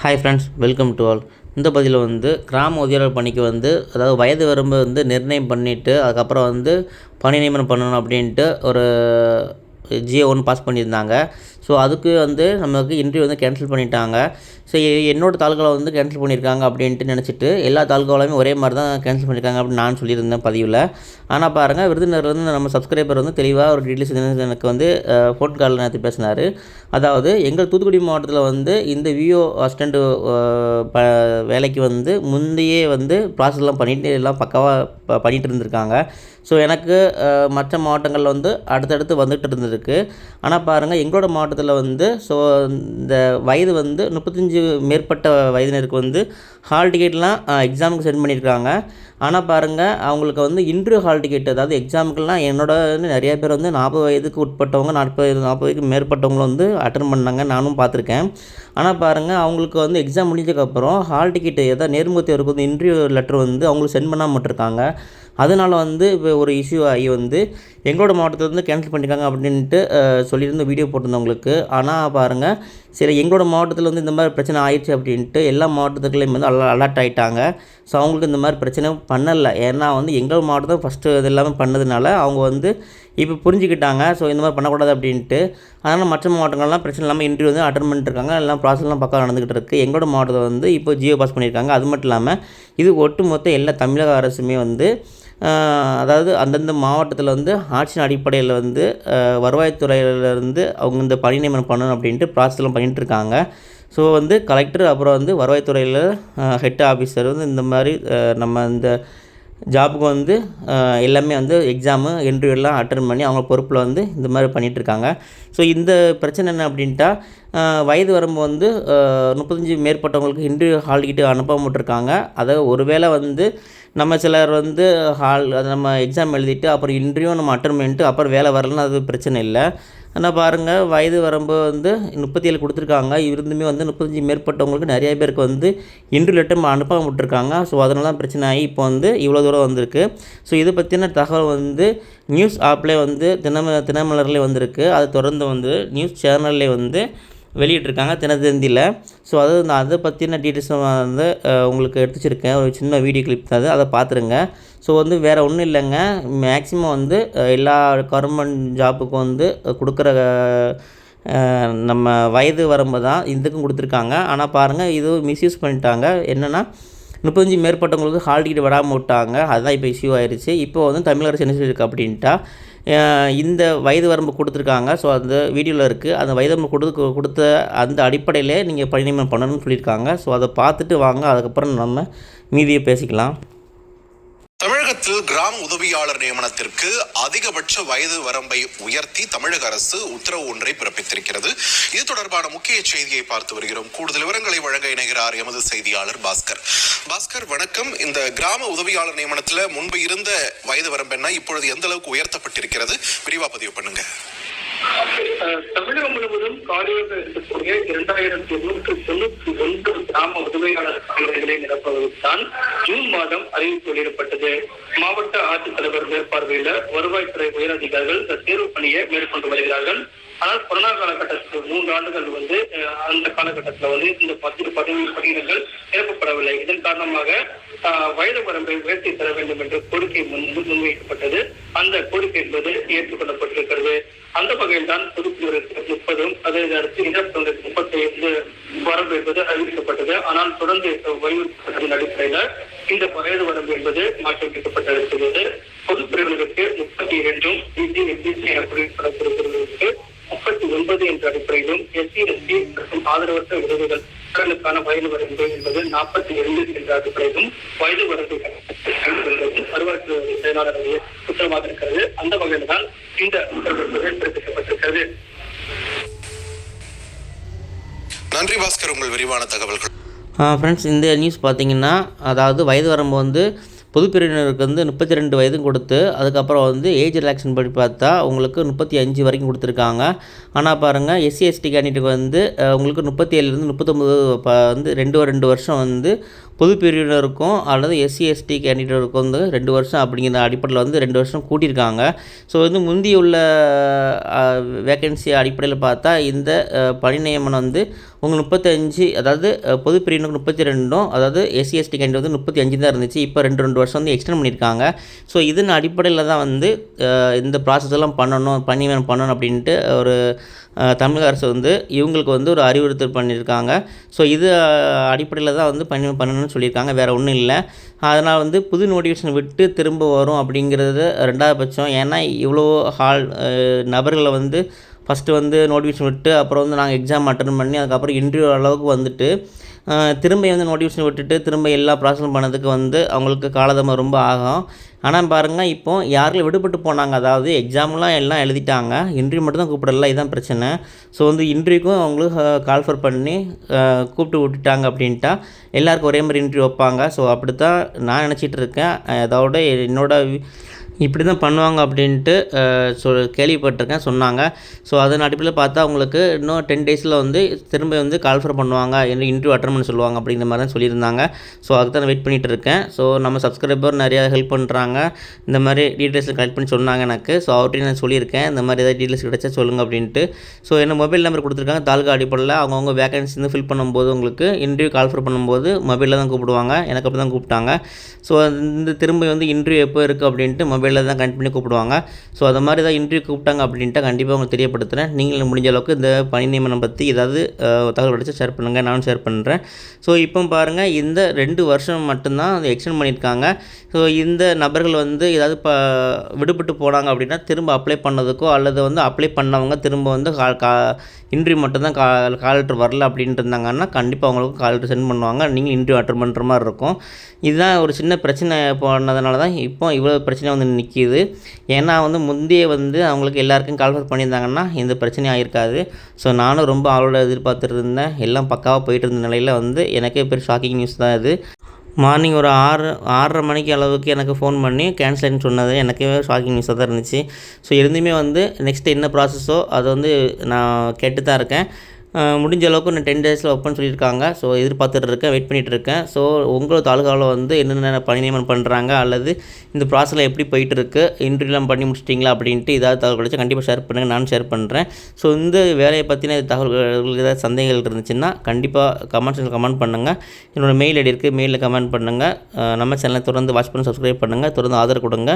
Hi friends welcome to all இந்த பதிவில் வந்து கிராம உதவியாளர் பணிக்கு வந்து அதாவது வயது வரம்பு வந்து நிர்ணயம் பண்ணிவிட்டு அதுக்கப்புறம் வந்து பணி நியமனம் பண்ணணும் அப்படின்ட்டு ஒரு ஜியோ ஒன்று பாஸ் பண்ணியிருந்தாங்க. ஸோ அதுக்கு வந்து நமக்கு இன்டர்வியூ வந்து கேன்சல் பண்ணிட்டாங்க. ஸோ என்னோடய தாலுக்காவில் வந்து கேன்சல் பண்ணியிருக்காங்க அப்படின்ட்டு நினச்சிட்டு எல்லா தாலுக்காவிலையுமே ஒரே மாதிரி தான் கேன்சல் பண்ணியிருக்காங்க அப்படின்னு நான் சொல்லியிருந்தேன் பதிவில். ஆனால் பாருங்கள் விருதுநகர் வந்து நம்ம சப்ஸ்கிரைபர் வந்து தெளிவாக ஒரு டீட்டெயில்ஸ் எனக்கு வந்து ஃபோன் காலில் நேற்று பேசினார். அதாவது எங்கள் தூத்துக்குடி மாவட்டத்தில் வந்து இந்த விஓ அசிஸ்டண்ட்டு ப வேலைக்கு வந்து முந்தையே வந்து ப்ராசஸ்லாம் பண்ணிட்டு எல்லாம் பக்காவாக ப பண்ணிகிட்டு இருந்திருக்காங்க. ஸோ எனக்கு மற்ற மாவட்டங்களில் வந்து அடுத்தடுத்து வந்துகிட்டு இருந்திருக்கு. ஆனால் பாருங்கள் எங்களோட மாவட்டத்தில் வந்து ஸோ இந்த வயது வந்து முப்பத்தஞ்சு மேற்பட்ட வயதினருக்கு வந்து ஹால் டிக்கெட்லாம் எக்ஸாமுக்கு சென்ட் பண்ணியிருக்காங்க ஆனால் பாருங்கள் அவங்களுக்கு வந்து இன்டர்வியூ ஹால் டிக்கெட் அதாவது எக்ஸாமுக்கெல்லாம் என்னோட வந்து நிறைய பேர் வந்து நாற்பது வயதுக்கு உட்பட்டவங்க நாற்பது நாற்பது வயதுக்கு மேற்பட்டவங்களும் வந்து அட்டன் பண்ணாங்க. நானும் பார்த்துருக்கேன். ஆனால் பாருங்கள் அவங்களுக்கு வந்து எக்ஸாம் முடிஞ்சதுக்கப்புறம் ஹால் டிக்கெட் எதாவது நேர்முக தேர்வுக்கு வந்து இன்டர்வியூ லெட்டர் வந்து அவங்களுக்கு சென்ட் பண்ணாமல் விட்டுருக்காங்க. அதனால் வந்து இப்போ ஒரு இஷ்யூ ஆகி வந்து எங்களோட மாவட்டத்தில் வந்து கேன்சல் பண்ணியிருக்காங்க அப்படின்ட்டு சொல்லியிருந்த வீடியோ போட்டிருந்தவங்களுக்கு ஆனால் பாருங்கள் சரி எங்களோட மாவட்டத்தில் வந்து இந்த மாதிரி பிரச்சனை ஆயிடுச்சு அப்படின்ட்டு எல்லா மாவட்டத்துக்குள்ளேயும் வந்து அல அலர்ட் ஆகிட்டாங்க ஸோ அவங்களுக்கு இந்த மாதிரி பிரச்சனை பண்ணலை. ஏன்னா வந்து எங்கள் மாவட்டத்தை ஃபஸ்ட்டு இது எல்லாமே பண்ணதுனால அவங்க வந்து இப்போ புரிஞ்சுக்கிட்டாங்க. ஸோ இந்த மாதிரி பண்ணக்கூடாது அப்படின்ட்டு. அதனால் மற்ற மாவட்டங்கள்லாம் பிரச்சனை இல்லாமல் இன்டர்வியூ வந்து அட்டன் பண்ணிட்டுருக்காங்க எல்லாம் ப்ராசஸ்லாம் பக்கம் நடந்துக்கிட்டு இருக்குது எங்களோட மாவட்டத்தை வந்து இப்போ ஜியோ பாஸ் பண்ணியிருக்காங்க. அது மட்டும் இல்லாமல் இது ஒட்டுமொத்த எல்லா தமிழக அரசுமே வந்து அதாவது அந்தந்த மாவட்டத்தில் வந்து ஆட்சியின் அடிப்படையில் வந்து வருவாய்த்துறையிலேருந்து அவங்க இந்த பணி நியமனம் பண்ணணும் அப்படின்ட்டு ப்ராசஸ்லாம் பண்ணிகிட்டு இருக்காங்க ஸோ வந்து கலெக்டர் அப்புறம் வந்து வருவாய்த்துறையில் ஹெட் ஆஃபீஸர் வந்து இந்த மாதிரி நம்ம இந்த ஜாபுக்கு வந்து எல்லாமே வந்து எக்ஸாமு இன்டர்வியூ எல்லாம் அட்டன் பண்ணி அவங்க பொறுப்பில் வந்து இந்த மாதிரி பண்ணிகிட்டு இருக்காங்க ஸோ இந்த பிரச்சனை என்ன அப்படின்ட்டா வயது வரம்பு வந்து முப்பத்தஞ்சு மேற்பட்டவங்களுக்கு இன்டர்வியூ ஹால் கிட்ட அனுப்பாமட்டிருக்காங்க அதை ஒருவேளை வந்து நம்ம சிலர் வந்து ஹால் அது நம்ம எக்ஸாம் எழுதிட்டு அப்புறம் இன்டர்வியூ நம்ம அட்டன் பண்ணிட்டு அப்புறம் வேலை வரலன்னு அது பிரச்சனை இல்லை. ஆனால் பாருங்கள் வயது வரம்பு வந்து முப்பத்தி ஏழு கொடுத்துருக்காங்க. இருந்துமே வந்து முப்பத்தஞ்சு மேற்பட்டவங்களுக்கு நிறைய பேருக்கு வந்து இன்டர்வியூ லெட்டர் அனுப்பாம விட்டுருக்காங்க. ஸோ அதனால தான் பிரச்சனை ஆகி இப்போ வந்து இவ்வளோ தூரம் வந்திருக்கு. ஸோ இதை பற்றின தகவல் வந்து நியூஸ் ஆப்லேயே வந்து தினம தினமலர்லேயே வந்திருக்கு. அதை தொடர்ந்து வந்து நியூஸ் சேனல்லே வந்து வெளியிட்டிருக்காங்க தினத்தந்தியில். ஸோ அது நான் அதை பற்றின டீட்டெயில்ஸ் வந்து உங்களுக்கு எடுத்துச்சிருக்கேன். ஒரு சின்ன வீடியோ கிளிப் தான் அது. அதை பார்த்துருங்க ஸோ வந்து வேறு ஒன்றும் இல்லைங்க. மேக்ஸிமம் வந்து எல்லா கவர்மெண்ட் ஜாப்புக்கும் வந்து கொடுக்குற நம்ம வயது வரம்பு தான் இதுக்கும் கொடுத்துருக்காங்க. ஆனால் பாருங்கள் இது மிஸ்யூஸ் பண்ணிட்டாங்க. என்னென்னா முப்பத்தஞ்சு மேற்பட்டவங்களுக்கு ஹால் டிக்கெட் விடாமல் விட்டாங்க. அதுதான் இப்போ இஷ்யூ ஆயிடுச்சு இப்போ வந்து தமிழக அரசு என்ன சொல்லியிருக்கு அப்படின்ட்டா இந்த வயது வரம்பு கொடுத்துருக்காங்க. ஸோ அந்த வீடியோவில் இருக்குது அந்த வயது வரம்பு கொடுத்து கொடுத்த அந்த அடிப்படையிலே நீங்கள் பணி நியமனம் பண்ணணும்னு சொல்லியிருக்காங்க. ஸோ அதை பார்த்துட்டு வாங்க. அதுக்கப்புறம் நம்ம மீதியை பேசிக்கலாம். தமிழகத்தில் கிராம உதவியாளர் நியமனத்திற்கு அதிகபட்ச வயது வரம்பை உயர்த்தி தமிழக அரசு உத்தரவு ஒன்றை பிறப்பித்திருக்கிறது. இது தொடர்பான முக்கிய செய்தியை பார்த்து வருகிறோம். கூடுதல் விவரங்களை வழங்க இணைகிறார் எமது செய்தியாளர் பாஸ்கர். பாஸ்கர் வணக்கம். இந்த கிராம உதவியாளர் நியமனத்தில் முன்பு இருந்த வயது வரம்பு என்ன? இப்பொழுது எந்த அளவுக்கு உயர்த்தப்பட்டிருக்கிறது? விரிவா பதிவு பண்ணுங்க. தமிழகம் முழுவதும் காலியாக இருக்கக்கூடிய இரண்டாயிரத்தி நூற்று தொண்ணூற்றி ஒன்று உதவியாளர் பணிகளை நிரப்புவதற்குத்தான் ஜூன் மாதம் அறிவிப்பு வெளியிடப்பட்டது. மாவட்ட ஆட்சித்தலைவர் மேற்பார்வையில வருவாய்த்துறை உயரதிகாரிகள் இந்த தேர்வு பணியை மேற்கொண்டு வருகிறார்கள். ஆனால் கொரோனா காலகட்டத்தில் மூன்று ஆண்டுகள் வந்து அந்த காலகட்டத்தில் வந்து இந்த பத்து பதவி பணியிடங்கள் நிரப்பப்படவில்லை. இதன் காரணமாக வயது வரம்பை உயர்த்தி தர வேண்டும் என்ற கோரிக்கை முன் முன்வைக்கப்பட்டது. அந்த கோரிக்கை என்பது ஏற்றுக்கொள்ளப்பட்டிருக்கிறது. அந்த வகையில் தான் பொதுப்பிரிவிற்கு முப்பதும் அதை அடுத்து இருபத்தி முப்பத்தி வரம்பு என்பது அறிவிக்கப்பட்டது. ஆனால் தொடர்ந்து வலியுறுத்தப்பட்டதன் அடிப்படையில இந்த வயது வரம்பு என்பது மாற்றியமைக்கப்பட்டிருக்கிறது பொதுப்பிரிவினருக்கு முப்பத்தி இரண்டும் பிஜி எம்பிசி என குறிப்பிடக்கூடிய முப்பத்தி ஒன்பது என்ற அடிப்படையிலும் எஸ்சி எஸ்டி மற்றும் ஆதரவற்ற விருதுகள் மக்களுக்கான வயது வரம்பு என்பது நாற்பத்தி இரண்டு என்ற அடிப்படையிலும் வயது வரம்பு வருவாய்த்து வருவாய்த்துறை செயலாளருடைய உத்தரவாக இருக்கிறது. அந்த வகையில் தான் இந்த உத்தரவு பிறப்பிக்கப்பட்டிருக்கிறது. நன்றி பாஸ்கர் உங்கள் விரிவான தகவல்கள். ஃப்ரெண்ட்ஸ் இந்த நியூஸ் பார்த்தீங்கன்னா அதாவது வயது வரம்பு வந்து பொதுப்பிரிவினருக்கு வந்து முப்பத்தி ரெண்டு வயதும் கொடுத்து அதுக்கப்புறம் வந்து ஏஜ் ரிலாக்ஷன் படி பார்த்தா உங்களுக்கு முப்பத்தி அஞ்சு வரைக்கும் கொடுத்துருக்காங்க. ஆனால் பாருங்கள் எஸ்சி எஸ்டி கேண்டிடேட் வந்து உங்களுக்கு முப்பத்தி ஏழுலேருந்து முப்பத்தொம்பது வந்து ரெண்டு ரெண்டு வருஷம் வந்து பொது பிரிவினருக்கும் அல்லது எஸ்சி எஸ்டி கேண்டிடேட்டுக்கும் வந்து ரெண்டு வருஷம் அப்படிங்கிற அடிப்படையில் வந்து ரெண்டு வருஷம் கூட்டியிருக்காங்க. ஸோ வந்து முந்தி உள்ள வேக்கன்சி அடிப்படையில் பார்த்தா இந்த பணி நியமனம் வந்து உங்களுக்கு முப்பத்தஞ்சு அதாவது பொது பிரிவினருக்கு முப்பத்தி ரெண்டும் அதாவது எஸ்சி எஸ்டி கேண்டிடேட் வந்து முப்பத்தி அஞ்சு தான் இருந்துச்சு. இப்போ ரெண்டு ரெண்டு வருஷம் வந்து எக்ஸ்டெண்ட் பண்ணியிருக்காங்க. ஸோ இதன் அடிப்படையில் தான் வந்து இந்த ப்ராசஸ் எல்லாம் பண்ணணும் பணி நியமனம் பண்ணணும் அப்படின்ட்டு ஒரு தமிழக அரசு வந்து இவங்களுக்கு வந்து ஒரு அறிவுறுத்தல் பண்ணியிருக்காங்க. ஸோ இது அடிப்படையில் தான் வந்து பணி பண்ணணும்னு பண்ணணும்னு சொல்லியிருக்காங்க வேறு ஒன்றும் இல்லை. அதனால் வந்து புது நோட்டிஃபிகேஷன் விட்டு திரும்ப வரும் அப்படிங்கிறது ரெண்டாவது பட்சம். ஏன்னா இவ்வளோ ஹால் நபர்களை வந்து ஃபஸ்ட்டு வந்து நோட்டிஃபிகேஷன் விட்டு அப்புறம் வந்து நாங்கள் எக்ஸாம் அட்டன் பண்ணி அதுக்கப்புறம் இன்டர்வியூ அளவுக்கு வந்துட்டு திரும்ப வந்து நோட்டிஃபிகேஷன் விட்டுட்டு திரும்ப எல்லா ப்ராசஸும் பண்ணதுக்கு வந்து அவங்களுக்கு காலதாமம் ரொம்ப ஆகும். ஆனால் பாருங்கள் இப்போ யாரில் விடுபட்டு போனாங்க. அதாவது எக்ஸாம்லாம் எல்லாம் எழுதிட்டாங்க. இன்டர்வியூ மட்டும் தான் கூப்பிடல. இதுதான் பிரச்சனை. ஸோ வந்து இன்ட்ரிவியூக்கும் அவங்களுக்கு கால்ஃபர் பண்ணி கூப்பிட்டு விட்டுட்டாங்க அப்படின்ட்டா எல்லாருக்கும் ஒரே மாதிரி இன்ட்ரிவியூ வைப்பாங்க. ஸோ அப்படி தான் நான் நினச்சிட்டு இருக்கேன். அதோட என்னோட இப்படி தான் பண்ணுவாங்க அப்படின்ட்டு சொ சொல் கேள்விப்பட்டிருக்கேன் சொன்னாங்க. ஸோ அதன் அடிப்படையில் பார்த்தா அவங்களுக்கு இன்னும் டென் டேஸில் வந்து திரும்ப வந்து கால்ஃபர் பண்ணுவாங்க என்ன இன்டர்வியூ அட்டன் பண்ண சொல்லுவாங்க அப்படிங்கிற மாதிரி தான் சொல்லியிருந்தாங்க. ஸோ அதுக்கு தான் வெயிட் பண்ணிகிட்டு இருக்கேன் ஸோ நம்ம சப்ஸ்கிரைபர் நிறையா ஹெல்ப் பண்ணுறாங்க இந்த மாதிரி டீட்டெயில்ஸ் கலெக்ட் பண்ணி சொன்னாங்க எனக்கு. ஸோ அவர்கிட்டையும் நான் சொல்லியிருக்கேன். இந்த மாதிரி ஏதாவது டீட்டெயில்ஸ் கிடைச்சா சொல்லுங்கள் அப்படின்ட்டு. ஸோ என்ன மொபைல் நம்பர் கொடுத்துருக்காங்க தாலுகா அடிப்படையில் அவங்கவுங்க வேகன்சி வந்து ஃபில் பண்ணும்போது உங்களுக்கு இன்டர்வியூ கால்ஃபர் பண்ணும்போது மொபைலில் தான் கூப்பிடுவாங்க. எனக்கு அப்படி தான் கூப்பிட்டாங்க. ஸோ இந்த திரும்ப வந்து இன்டர்வியூ எப்போ இருக்குது அப்படின்ட்டு மொபைல் மொபைலில் தான் கனெக்ட் பண்ணி கூப்பிடுவாங்க. ஸோ அது மாதிரி தான் இன்டர்வியூ கூப்பிட்டாங்க அப்படின்ட்டு கண்டிப்பாக உங்களுக்கு தெரியப்படுத்துகிறேன் நீங்களும் முடிஞ்ச அளவுக்கு இந்த பணி நியமனம் பற்றி ஏதாவது தகவல் கிடைச்சா ஷேர் பண்ணுங்கள் நானும் ஷேர் பண்ணுறேன் ஸோ இப்போ பாருங்கள் இந்த ரெண்டு வருஷம் மட்டும்தான் அதை எக்ஸ்டெண்ட் பண்ணியிருக்காங்க. ஸோ இந்த நபர்கள் வந்து ஏதாவது இப்போ விடுபட்டு போனாங்க அப்படின்னா திரும்ப அப்ளை பண்ணதுக்கோ அல்லது வந்து அப்ளை பண்ணவங்க திரும்ப வந்து கால் கா இன்டர்வியூ மட்டும்தான் கா கால் லெட்டர் வரல அப்படின்ட்டு இருந்தாங்கன்னா கண்டிப்பாக அவங்களுக்கு கால் லெட்டர் சென்ட் பண்ணுவாங்க. நீங்கள் இன்டர்வியூ அட்டன் பண்ணுற மாதிரி இருக்கும். இதுதான் ஒரு சின்ன பிரச்சனை போனதுனால தான் இப்போ இவ்வளோ பிரச்சனை வந்து நிற்கிது ஏன்னா வந்து முந்தைய வந்து அவங்களுக்கு எல்லாருக்கும் கால்ஃபர் பண்ணியிருந்தாங்கன்னா இந்த பிரச்சனை ஆகிருக்காது ஸோ நானும் ரொம்ப ஆளோட எதிர்பார்த்துட்டு இருந்தேன் எல்லாம் பக்காவாக போயிட்டு இருந்த நிலையில் வந்து எனக்கே பெரிய ஷாக்கிங் நியூஸ் தான் இது. மார்னிங் ஒரு ஆறு ஆறரை மணிக்கு அளவுக்கு எனக்கு ஃபோன் பண்ணி கேன்சல்னு சொன்னது எனக்கே ஷாக்கிங் நியூஸாக தான் இருந்துச்சு. ஸோ இருந்துமே வந்து நெக்ஸ்ட் என்ன ப்ராசஸோ அதை வந்து நான் கேட்டு தான் இருக்கேன். முடிஞ்ச அளவுக்கு நான் டென் டேஸில் ஓப்பன் சொல்லியிருக்காங்க. ஸோ எதிர்பார்த்துட்டு இருக்கேன் வெயிட் பண்ணிகிட்டு இருக்கேன் ஸோ உங்களோட தாலுகாவில் வந்து என்னென்ன பணி நியமனம் பண்ணுறாங்க அல்லது இந்த ப்ராசஸில் எப்படி போயிட்டு இருக்கு இன்டர்வியூலாம் பண்ணி முடிச்சிட்டிங்களா அப்படின்ட்டு ஏதாவது தகவல் கிடைச்சா கண்டிப்பாக ஷேர் பண்ணுங்கள் நானும் ஷேர் பண்ணுறேன் ஸோ இந்த வேலையை பற்றின தகவல்கள் ஏதாவது சந்தேகங்கள் இருந்துச்சுன்னா கண்டிப்பாக கமெண்ட்ஸில் கமெண்ட் பண்ணுங்கள் என்னோடய மெயில் ஐடி இருக்குது மெயிலில் கமெண்ட் பண்ணுங்கள் நம்ம சேனலை தொடர்ந்து வாட்ச் பண்ணி சப்ஸ்கிரைப் பண்ணுங்கள் தொடர்ந்து ஆதரவு கொடுங்க.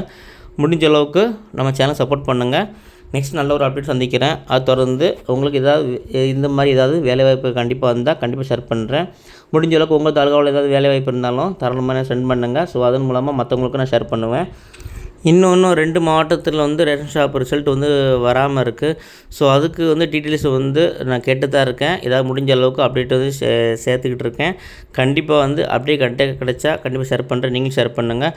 முடிஞ்ச அளவுக்கு நம்ம சேனல் சப்போர்ட் பண்ணுங்கள் நெக்ஸ்ட் நல்ல ஒரு அப்டேட் சந்திக்கிறேன். அது தொடர்ந்து உங்களுக்கு ஏதாவது இந்த மாதிரி ஏதாவது வேலைவாய்ப்பு கண்டிப்பாக வந்தால் கண்டிப்பாக ஷேர் பண்ணுறேன் முடிஞ்ச அளவுக்கு உங்கள் தாலுகாவில் ஏதாவது வேலைவாய்ப்பு இருந்தாலும் தாராளமாக சென்ட் பண்ணுங்கள் ஸோ அதன் மூலமாக மற்றவங்களுக்கும் நான் ஷேர் பண்ணுவேன். இன்னொன்று ரெண்டு மாவட்டத்தில் வந்து ரேஷன் ஷாப் ரிசல்ட் வந்து வராமல் இருக்குது ஸோ அதுக்கு வந்து டீட்டெயில்ஸ் வந்து நான் கேட்டு தான் இருக்கேன். ஏதாவது முடிஞ்ச அளவுக்கு அப்டேட் வந்து சே சேர்த்துக்கிட்டு இருக்கேன். கண்டிப்பாக வந்து அப்டேட் கண்டெக்ட் கிடைச்சா கண்டிப்பாக ஷேர் பண்ணுறேன் நீங்களும் ஷேர் பண்ணுங்கள்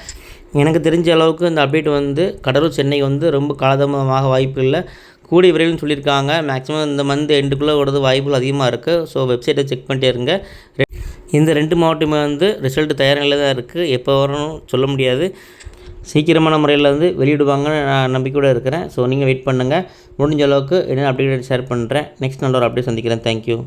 எனக்கு தெரிஞ்ச அளவுக்கு இந்த அப்டேட் வந்து கடலூர் சென்னை வந்து ரொம்ப காலதாமதமாக வாய்ப்பு இல்லை. கூடிய விரைவில் சொல்லியிருக்காங்க. மேக்ஸிமம் இந்த மந்த் எண்டுக்குள்ளே வரது வாய்ப்புகள் அதிகமாக இருக்குது ஸோ வெப்சைட்டை செக் பண்ணிட்டே இருங்க. இந்த ரெண்டு மாவட்டமே வந்து ரிசல்ட் தயார் நிலையில் தான் இருக்குது எப்போ வரணும் சொல்ல முடியாது. சீக்கிரமான முறையில் வந்து வெளியிடுவாங்கன்னு நான் நம்பிக்கையோடு இருக்கிறேன். ஸோ நீங்கள் வெயிட் பண்ணுங்கள் முடிஞ்ச அளவுக்கு என்ன அப்டேட் ஷேர் பண்ணுறேன் நெக்ஸ்ட் நல்ல ஒரு அப்டேட் சந்திக்கிறேன். தேங்க்யூ